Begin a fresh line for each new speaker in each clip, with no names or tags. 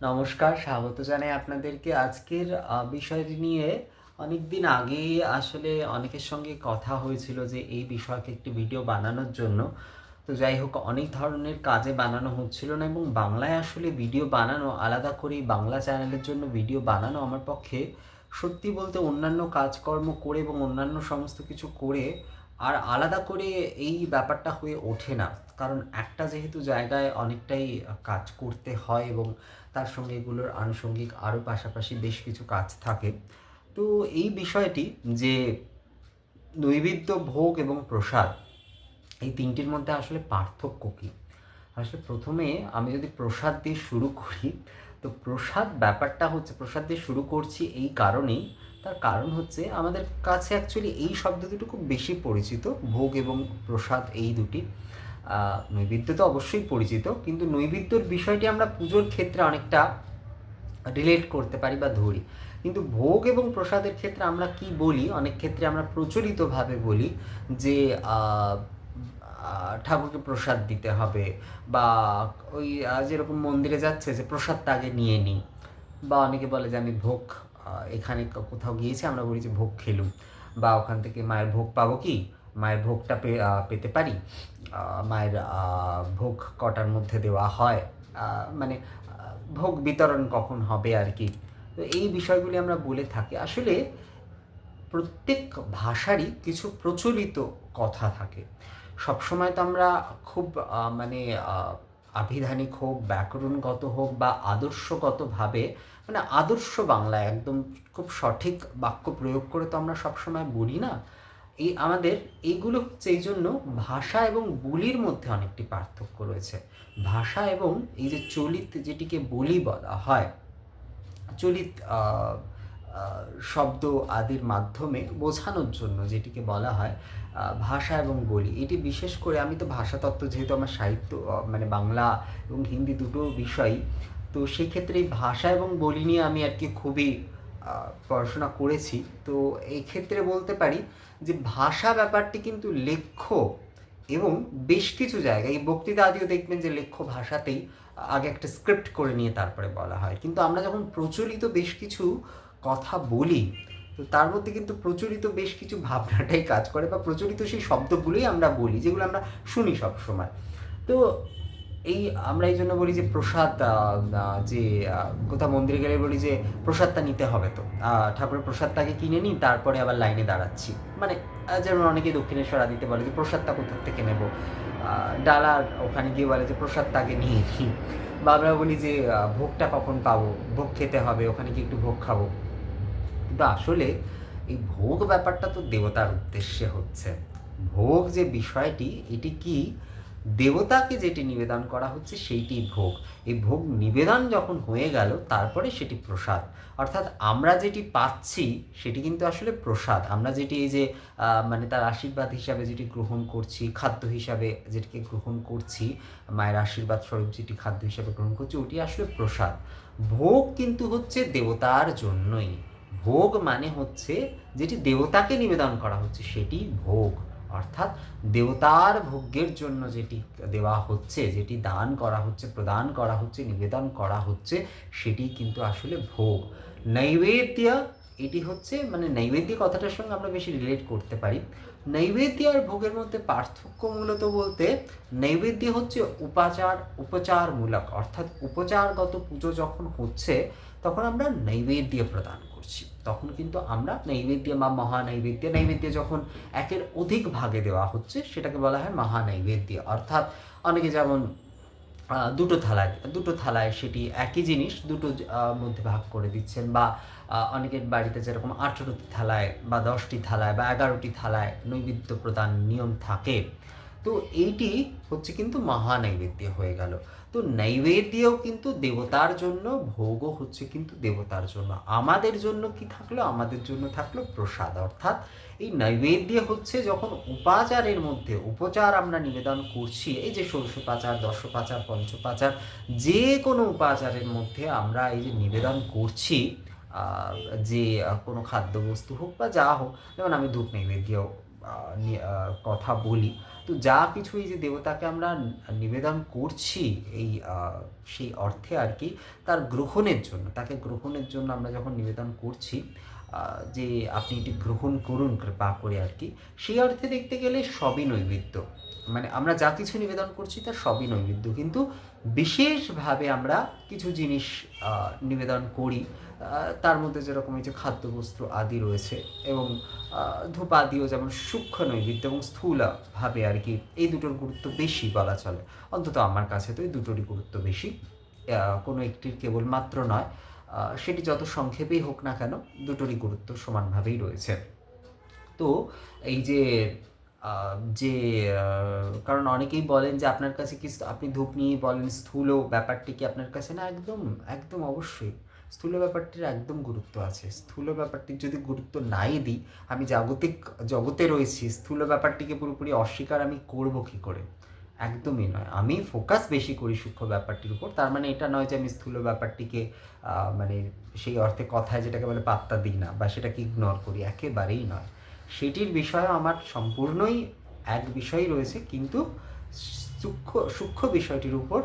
নমস্কার, স্বাগত জানাই আপনাদেরকে। আজকের বিষয়টি নিয়ে অনেক দিন আগে আসলে অনেকের সঙ্গে কথা হয়েছিল যে এই বিষয়কে একটি ভিডিও বানানোর জন্য। তো যাই হোক, অনেক ধরনের কাজে বানানো হচ্ছিল না এবং বাংলায় আসলে ভিডিও বানানো, আলাদা করে বাংলা চ্যানেলের জন্য ভিডিও বানানো আমার পক্ষে সত্যি বলতে অন্যান্য কাজকর্ম করে এবং অন্যান্য সমস্ত কিছু করে আর আলাদা করে এই ব্যাপারটা হয়ে ওঠে না। কারণ একটা যেহেতু জায়গায় অনেকটাই কাজ করতে হয় এবং তার সঙ্গে এগুলোর আনুষঙ্গিক আরও পাশাপাশি বেশ কিছু কাজ থাকে। তো এই বিষয়টি যে নৈবেদ্য ভোগ এবং প্রসাদ, এই তিনটির মধ্যে আসলে পার্থক্য কী? আসলে প্রথমে আমি যদি প্রসাদ দিয়ে শুরু করি, তো প্রসাদ ব্যাপারটা হচ্ছে, প্রসাদ দিয়ে শুরু করছি এই কারণেই তার কারণ হচ্ছে আমাদের কাছে অ্যাকচুয়ালি এই শব্দ দুটো খুব বেশি পরিচিত। ভোগ এবং প্রসাদ এই দুটি। নৈবেদ্য তো অবশ্যই পরিচিত, কিন্তু নৈবেদ্যর বিষয়টি আমরা পুজোর ক্ষেত্রে অনেকটা রিলেট করতে পারি বা ধরি। কিন্তু ভোগ এবং প্রসাদের ক্ষেত্রে আমরা কি বলি? অনেক ক্ষেত্রে আমরা প্রচলিতভাবে বলি যে ঠাকুরকে প্রসাদ দিতে হবে বা ওই যেরকম মন্দিরে যাচ্ছে যে প্রসাদটা আগে নিয়ে নিই। বা অনেকে বলে যে আমি ভোগ এখানে কোথাও গিয়েছি, আমরা বলি যে ভোগ খেলুম। বা ওখান থেকে মায়ের ভোগ পাবো কি? মায়ের ভোগটা পেতে পারি? মায়ের ভোগ কটার মধ্যে দেওয়া হয়? মানে ভোগ বিতরণ কখন হবে আর কি? তো এই বিষয়গুলি আমরা বলে থাকি। আসলে প্রত্যেক ভাষারই কিছু প্রচলিত কথা থাকে। সবসময় তো আমরা খুব মানে আভিধানিক হোক, ব্যাকরণগত হোক বা আদর্শগতভাবে মানে আদর্শ বাংলা একদম খুব সঠিক বাক্য প্রয়োগ করে তো আমরা সবসময় বলি না। এই আমাদের এইগুলো হচ্ছে এই জন্য ভাষা এবং বলির মধ্যে অনেকটি পার্থক্য রয়েছে। ভাষা এবং এই যে চলিত যেটিকে বলি বলা হয়, চলিত শব্দ আদির মাধ্যমে বোঝানোর জন্য যেটিকে বলা হয় ভাষা এবং বলি। এটি বিশেষ করে আমি তো ভাষাতত্ত্ব যেহেতু আমার সাহিত্য মানে বাংলা এবং হিন্দি দুটো বিষয়ই তো সেক্ষেত্রে ভাষা এবং বলি নিয়ে আমি আর কি খুবই পড়াশোনা করেছি। তো এই ক্ষেত্রে বলতে পারি যে ভাষা ব্যাপারটি কিন্তু লেখ্য এবং বেশ কিছু জায়গায়, এই বক্তৃতা আদিও দেখবেন যে লেখ্য ভাষাতেই আগে একটা স্ক্রিপ্ট করে নিয়ে তারপরে বলা হয়। কিন্তু আমরা যখন প্রচলিত বেশ কিছু কথা বলি, তো তার মধ্যে কিন্তু প্রচলিত বেশ কিছু ভাবনাটাই কাজ করে বা প্রচলিত সেই শব্দগুলোই আমরা বলি, যেগুলো আমরা শুনি সব সময় তো এই আমরা এই জন্য বলি যে প্রসাদ যে কোথাও মন্দিরে গেলে বলি যে প্রসাদটা নিতে হবে তো। ঠাকুরের প্রসাদটাকে কিনে নিই, তারপরে আবার লাইনে দাঁড়াচ্ছি। মানে যেমন অনেকে দক্ষিণেশ্বর আদিতে বলে যে প্রসাদটা কোথা থেকে নেব? ডালার ওখানে গিয়ে বলে যে প্রসাদটা আগে নিয়ে নিই। বা আমরা বলি যে ভোগটা কখন পাবো? ভোগ খেতে হবে, ওখানে কি একটু ভোগ খাব। কিন্তু আসলে এই ভোগ ব্যাপারটা তো দেবতার উদ্দেশ্যে হচ্ছে। ভোগ যে বিষয়টি, এটি কি? দেবতাকে যেটি নিবেদন করা হচ্ছে সেইটি ভোগ। এই ভোগ নিবেদন যখন হয়ে গেল, তারপরে সেটি প্রসাদ। অর্থাৎ আমরা যেটি পাচ্ছি, সেটি কিন্তু আসলে প্রসাদ। আমরা যেটি এই যে মানে তার আশীর্বাদ হিসাবে যেটি গ্রহণ করছি, খাদ্য হিসাবে যেটিকে গ্রহণ করছি, মায়ের আশীর্বাদ স্বরূপ যেটি খাদ্য হিসাবে গ্রহণ করছি, ওটি আসলে প্রসাদ। ভোগ কিন্তু হচ্ছে দেবতার জন্যই। ভোগ মানে হচ্ছে যেটি দেবতাকে নিবেদন করা হচ্ছে, সেটি ভোগ। অর্থাৎ দেবতার ভোগ্যের জন্য যেটি দেওয়া হচ্ছে, যেটি দান করা হচ্ছে, প্রদান করা হচ্ছে, নিবেদন করা হচ্ছে, সেটি কিন্তু আসলে ভোগ। নৈবেদ্য, এটি হচ্ছে মানে নৈবেদ্য কথাটার সঙ্গে আমরা বেশি রিলেট করতে পারি। নৈবেদ্য আর ভোগের মধ্যে পার্থক্য মূলত বলতে, নৈবেদ্য হচ্ছে উপাচার, উপচারমূলক। অর্থাৎ উপচারগত পুজো যখন হচ্ছে, তখন আমরা নৈবেদ্য প্রদান করছি। তখন কিন্তু আমরা নৈবেদ্য বা মহানৈবেদ্য, নৈবেদ্য যখন একের অধিক ভাগে দেওয়া হচ্ছে, সেটাকে বলা হয় মহানৈবেদ্য। অর্থাৎ অনেকে যেমন দুটো থালায় দুটো থালায় সেটি একই জিনিস, দুটো মধ্যে ভাগ করে দিচ্ছেন বা অনেকের বাড়িতে যেরকম আঠেরোটি থালায় বা দশটি থালায় বা এগারোটি থালায় নৈবেদ্য প্রদান নিয়ম থাকে। তো এইটি হচ্ছে কিন্তু মহানৈবেদ্য হয়ে গেল। তো নৈবেদ্যও কিন্তু দেবতার জন্য, ভোগও হচ্ছে কিন্তু দেবতার জন্য। আমাদের জন্য কি থাকল? আমাদের জন্য থাকল প্রসাদ। অর্থাৎ এই নৈবেদ্য হচ্ছে যখন উপাচারের মধ্যে, উপচার আমরা নিবেদন করছি, এই যে ষোড়শোপাচার দশোপাচার পঞ্চপাচার যে কোনো উপাচারের মধ্যে আমরা এই যে নিবেদন করছি যে কোনো খাদ্যবস্তু হোক বা যা হোক, যেমন আমি ধূপ নৈবেদ্য কথা বলি। তো যা কিছুই যে দেবতাকে আমরা নিবেদন করছি এই সেই অর্থে আর কি, তার গ্রহণের জন্য, তাকে গ্রহণের জন্য আমরা যখন নিবেদন করছি যে আপনি এটি গ্রহণ করুন, কৃপা করে আর কি, সেই অর্থে দেখতে গেলে সবই নৈবেদ্য। মানে আমরা যা কিছু নিবেদন করছি তা সবই নৈবেদ্য। কিন্তু বিশেষভাবে আমরা কিছু জিনিস নিবেদন করি তার মধ্যে যেরকম এই যে খাদ্যবস্ত্র আদি রয়েছে এবং আহ, ধূপ আদিও যেমন সূক্ষ্ম নৈবেদ্য এবং স্থূলভাবে আর কি এই দুটোর গুরুত্ব বেশি বলা চলে। অন্তত আমার কাছে তো এই দুটোরই গুরুত্ব বেশি। কোনো একটির কেবলমাত্র নয়। সেটি যত সংক্ষেপেই হোক না কেন দুটোরই গুরুত্ব সমানভাবেই রয়েছে। তো এই যে যে কারণ অনেকেই বলেন যে আপনার কাছে কি আপনি ধূপ নিয়ে বলেন স্থূল ব্যাপারটি কি আপনার কাছে না একদম একদম অবশ্যই। স্থূল ব্যাপারটির একদম গুরুত্ব আছে। স্থূল ব্যাপারটির যদি গুরুত্ব নাই দিই, আমি জাগতিক জগতে রয়েছি, স্থূল ব্যাপারটিকে পুরোপুরি অস্বীকার আমি করব কি করে? একদমই নয়। আমি ফোকাস বেশি করি সূক্ষ্ম ব্যাপারটির উপর। তার মানে এটা নয় যে আমি স্থূল ব্যাপারটিকে মানে সেই অর্থে কথায় যেটাকে বলে পাত্তা দিই না বা সেটাকে ইগনোর করি। একেবারেই নয়। সেটির বিষয়ে আমার সম্পূর্ণই এক বিষয় রয়েছে, কিন্তু সূক্ষ্ম সূক্ষ্ম বিষয়টির উপর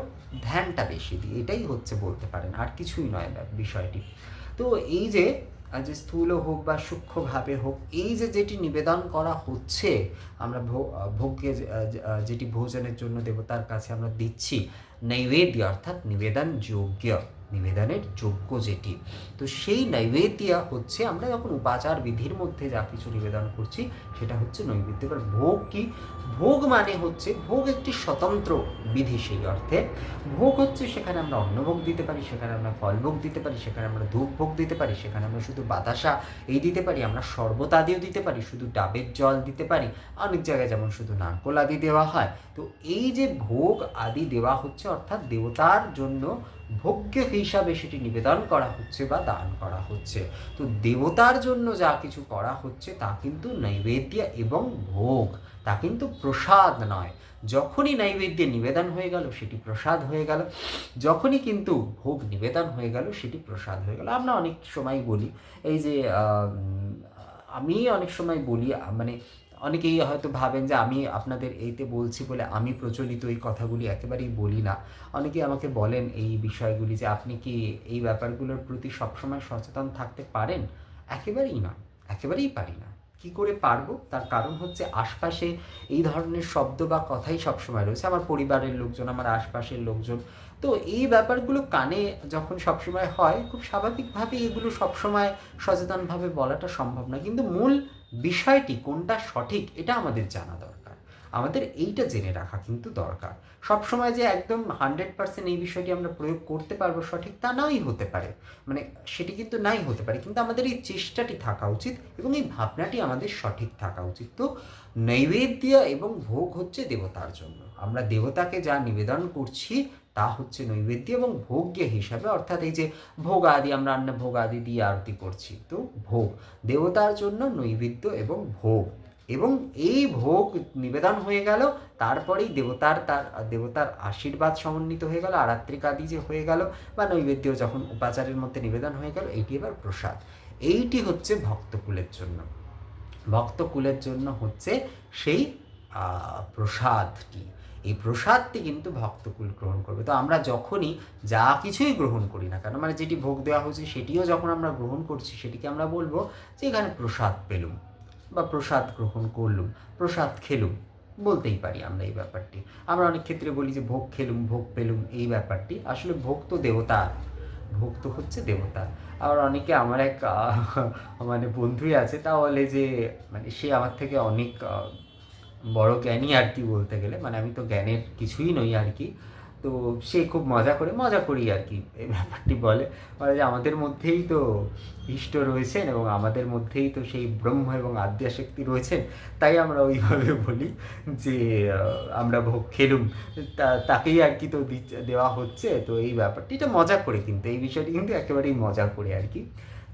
ধ্যানটা বেশি দিই, এটাই হচ্ছে বলতে পারেন, আর কিছুই নয় বিষয়টি। তো এই যে যে স্থূল হোক বা সূক্ষ্মভাবে হোক, এই যে যেটি নিবেদন করা হচ্ছে, আমরা ভোগ্যে যেটি ভোজনের জন্য দেবতার কাছে আমরা দিচ্ছি, নৈবেদ্য অর্থাৎ নিবেদন যোগ্য নিবেদনের যোগ্য যেটি। তো সেই নৈবেদ্যা হচ্ছে আমরা যখন উপাচার বিধির মধ্যে যা কিছু নিবেদন করছি, সেটা হচ্ছে নৈবেদ্য ভোগ কি? ভোগ মানে হচ্ছে ভোগ একটি স্বতন্ত্র বিধি সেই অর্থে। ভোগ হচ্ছে সেখানে আমরা অন্নভোগ দিতে পারি, সেখানে আমরা ফলভোগ দিতে পারি, সেখানে আমরা ধূপ ভোগ দিতে পারি, সেখানে আমরা শুধু বাতাসা এই দিতে পারি, আমরা শরবত আদিও দিতে পারি, শুধু ডাবের জল দিতে পারি, অনেক জায়গায় যেমন শুধু নারকোল আদি দেওয়া হয়। তো এই যে ভোগ আদি দেওয়া হচ্ছে অর্থাৎ দেবতার জন্য ভোগ্য হিসাবে সেটি নিবেদন করা হচ্ছে বা দান করা হচ্ছে। তো দেবতার জন্য যা কিছু করা হচ্ছে তা কিন্তু নৈবেদ্য এবং ভোগ। তা কিন্তু প্রসাদ নয়। যখনই নৈবেদ্যে নিবেদন হয়ে গেল, সেটি প্রসাদ হয়ে গেল। যখনই কিন্তু ভোগ নিবেদন হয়ে গেল, সেটি প্রসাদ হয়ে গেল। আমরা অনেক সময় বলি, এই যে, আমি অনেক সময় বলি মানে অনেকেই হয়তো ভাবেন যে আমি আপনাদের এইতে বলছি বলে আমি প্রচলিত এই কথাগুলি একেবারেই বলি না। অনেকেই আমাকে বলেন এই বিষয়গুলি যে আপনি কি এই ব্যাপারগুলোর প্রতি সবসময় সচেতন থাকতে পারেন? একেবারেই না একেবারেই পারি না। কি করে পারব? তার কারণ হচ্ছে আশপাশে এই ধরনের শব্দ বা কথাই সবসময় রয়েছে। আমার পরিবারের লোকজন, আমার আশপাশের লোকজন। তো এই ব্যাপারগুলো কানে যখন সবসময় হয়, খুব স্বাভাবিকভাবে এগুলো সবসময় সচেতনভাবে বলাটা সম্ভব না কিন্তু মূল বিষয়টি কোনটা সঠিক, এটা আমাদের জানা দরকার। আমাদের এইটা জেনে রাখা কিন্তু দরকার। সবসময় যে একদম হান্ড্রেড পার্সেন্ট এই বিষয়টি আমরা প্রয়োগ করতে পারব সঠিক তা নাই হতে পারে। মানে সেটি কিন্তু নাই হতে পারে, কিন্তু আমাদের এই চেষ্টাটি থাকা উচিত এবং এই ভাবনাটি আমাদের সঠিক থাকা উচিত। তো নৈবেদ্য এবং ভোগ হচ্ছে দেবতার জন্য। আমরা দেবতাকে যা নিবেদন করছি তা হচ্ছে নৈবেদ্য এবং ভোগ্য হিসাবে, অর্থাৎ এই যে ভোগ আদি, আমরা অন্য ভোগ আদি দিয়ে আরতি করছি। তো ভোগ, দেবতার জন্য নৈবেদ্য এবং ভোগ। এবং এই ভোগ নিবেদন হয়ে গেল, তারপরেই দেবতার, তার, দেবতার আশীর্বাদ সমন্বিত হয়ে গেল আরাত্রিক আদি যে হয়ে গেল, বা নৈবেদ্য যখন উপাচারের মধ্যে নিবেদন হয়ে গেল, এইটি এবার প্রসাদ। এইটি হচ্ছে ভক্তকুলের জন্য। ভক্তকুলের জন্য হচ্ছে সেই প্রসাদটি। এই প্রসাদটি কিন্তু ভক্তকুল গ্রহণ করবে। তো আমরা যখনই যা কিছুই গ্রহণ করি না কেন মানে যেটি ভোগ দেওয়া হয়েছে সেটিও যখন আমরা গ্রহণ করছি, সেটিকে আমরা বলব যে এখানে প্রসাদ পেলুম। বা প্রসাদ গ্রহণ করলুম, প্রসাদ খেলুম, বলতেই পারি আমরা এই ব্যাপারটি। আমরা অনেক ক্ষেত্রে বলি যে ভোগ খেলুম, ভোগ পেলুম, এই ব্যাপারটি। আসলে ভোগ তো দেবতা, ভোগ তো হচ্ছে দেবতা। আবার অনেকে আমার এক মানে বন্ধুই আছে তা বলে যে মানে সে আমার থেকে অনেক বড় জ্ঞানী আর কি বলতে গেলে। মানে আমি তো জ্ঞানের কিছুই নই আর কি। তো সে খুব মজা করে, মজা করি আর কি, এই ব্যাপারটি বলে। বলে যে আমাদের মধ্যেই তো ইষ্ট রয়েছেন এবং আমাদের মধ্যেই তো সেই ব্রহ্ম এবং আদ্যাশক্তি রয়েছেন। তাই আমরা ওইভাবে বলি যে আমরা ভোগ খেলুম। তাকেই আর কি তো দেওয়া হচ্ছে। তো এই ব্যাপারটি এটা মজা করে কিন্তু, এই বিষয়টি কিন্তু একেবারেই মজা করে আর কি।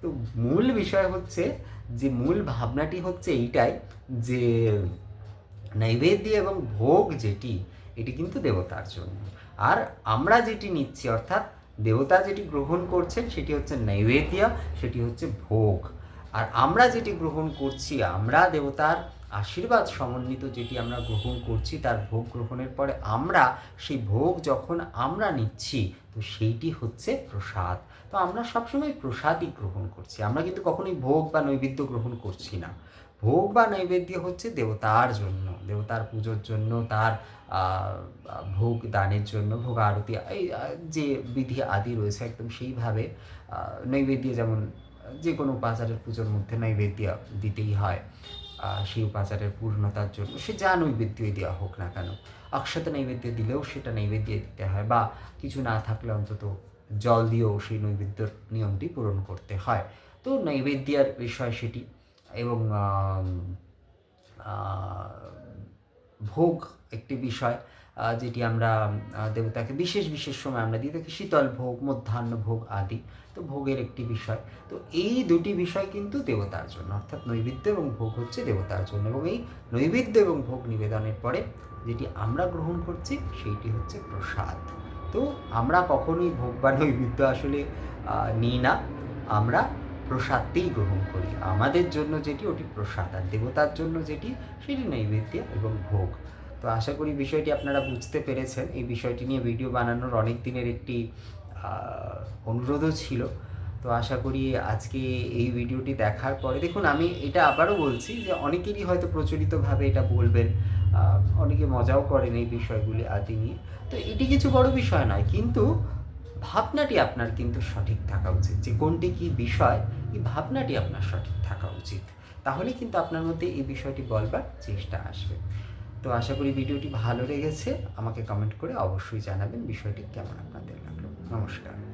তো মূল বিষয় হচ্ছে যে, মূল ভাবনাটি হচ্ছে এইটাই যে, নৈবেদ্য এবং ভোগ যেটি, এটি কিন্তু দেবতার জন্য। আর আমরা যেটি নিচ্ছি, অর্থাৎ দেবতা যেটি গ্রহণ করছেন, সেটি হচ্ছে নৈবেদ্য, সেটি হচ্ছে ভোগ। আর আমরা যেটি গ্রহণ করছি, আমরা দেবতার আশীর্বাদ সমন্বিত যেটি আমরা গ্রহণ করছি, তার ভোগ গ্রহণের পরে আমরা, সেই ভোগ যখন আমরা নিচ্ছি, তো সেইটি হচ্ছে প্রসাদ। তো আমরা সবসময় প্রসাদই গ্রহণ করছি। আমরা কিন্তু কখনোই ভোগ বা নৈবেদ্য গ্রহণ করছি না। ভোগ বা নৈবেদ্য হচ্ছে দেবতার জন্য। দেবতার পুজোর জন্য, তার ভোগ দানের জন্য, ভোগ আরতি, এই যে বিধি আদি রয়েছে একদম সেইভাবে নৈবেদ্য যেমন, যে কোনো উপাচারের পুজোর মধ্যে নৈবেদ্য দিতেই হয় সেই উপাচারের পূর্ণতার জন্য, সে যা নৈবেদ্যই দেওয়া হোক না কেন অক্ষত নৈবেদ্য দিলেও সেটা নৈবেদ্য দিতে হয়, বা কিছু না থাকলে অন্তত জল দিয়েও সেই নৈবেদ্যর নিয়মটি পূরণ করতে হয়। তো নৈবেদ্যের বিষয় সেটি, এবং ভোগ একটি বিষয় যেটি আমরা দেবতাকে বিশেষ বিশেষ সময় আমরা দিই থাকি শীতল ভোগ, মধ্যাহ্ন ভোগ আদি। তো ভোগের একটি বিষয়। তো এই দুটি বিষয় কিন্তু দেবতার জন্য, অর্থাৎ নৈবেদ্য এবং ভোগ হচ্ছে দেবতার জন্য। এবং এই নৈবেদ্য এবং ভোগ নিবেদনের পরে যেটি আমরা গ্রহণ করছি, সেইটি হচ্ছে প্রসাদ। তো আমরা কখনোই ভোগ বা নৈবেদ্য আসলে নিই না। আমরা প্রসাদতেই গ্রহণ করি। আমাদের জন্য যেটি, ওটি প্রসাদ। আর দেবতার জন্য যেটি, সেটি নৈবেদ্য এবং ভোগ। তো আশা করি বিষয়টি আপনারা বুঝতে পেরেছেন। এই বিষয়টি নিয়ে ভিডিও বানানোর অনেক দিনের একটি অনুরোধও ছিল। তো আশা করি আজকে এই ভিডিওটি দেখার পরে, দেখুন, আমি এটা আবারও বলছি যে অনেকেরই হয়তো প্রচলিতভাবে এটা বলবেন। অনেকে মজাও করেন এই বিষয়গুলি আদি নিয়ে। তো এটি কিছু বড় বিষয় নয়, কিন্তু ভাবনাটি আপনার কিন্তু সঠিক থাকা উচিত। যে কোনটি কি বিষয়, এই ভাবনাটি আপনার সঠিক থাকা উচিত। তাহলে কিন্তু আপনার মধ্যে এই বিষয়টি বলবার চেষ্টা আসবে। তো আশা করি ভিডিওটি ভালো লেগেছে। আমাকে কমেন্ট করে অবশ্যই জানাবেন বিষয়টি কেমন আপনাদের লাগল। নমস্কার।